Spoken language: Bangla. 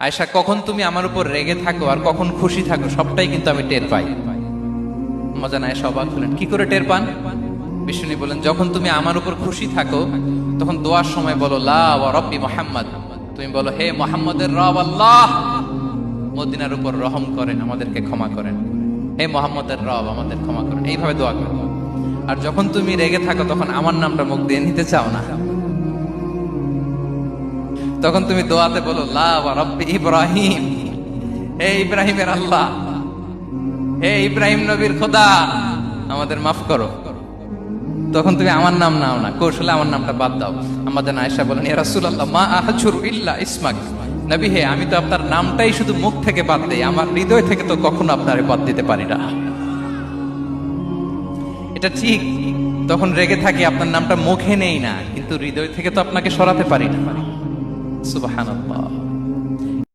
আয়সা কখন তুমি আমার উপর রেগে থাকো আর কখন খুশি থাকো, সবটাই কিন্তু আমি টের পাই। মজা নাই অবাক হলেন। কি করে টের পান? বিষ্ণু বলেন যখন তুমি আমার উপর খুশি থাকো, তখন দোয়ার সময় বলো, লা মোহাম্মদ। তুমি বলো, হে মোহাম্মদের রব আল্লাহ! মদিনার উপর রহম করেন, আমাদেরকে ক্ষমা করেন। হে মোহাম্মদের রব, আমাদের ক্ষমা করেন। এইভাবে দোয়া করো আর যখন তুমি রেগে থাকো, তখন আমার নামটা মুখ দিয়ে নিতে চাও না। তখন তুমি দোয়াতে বলো রব্বি ইব্রাহিম। হে ইব্রাহিমের আল্লাহ, হে ইব্রাহিম নবীর খোদা, আমাদের মাফ করো। তখন তুমি আমার নাম নাও না, কৌশলে আমার নামটা বাদ দাও। আমাদের আয়েশা বলেন রাসূলুল্লাহ, মা আহজুর ইল্লা ইসমাক। নবী হে, আমি তো আপনার নামটাই শুধু মুখ থেকে বাদ দেই, আমার হৃদয় থেকে তো কখনো আপনারে বাদ দিতে পারি না। এটা ঠিক, তখন রেগে থাকি, আপনার নামটা মুখে নেই না, কিন্তু হৃদয় থেকে তো আপনাকে সরাতে পারি না। سبحان الله.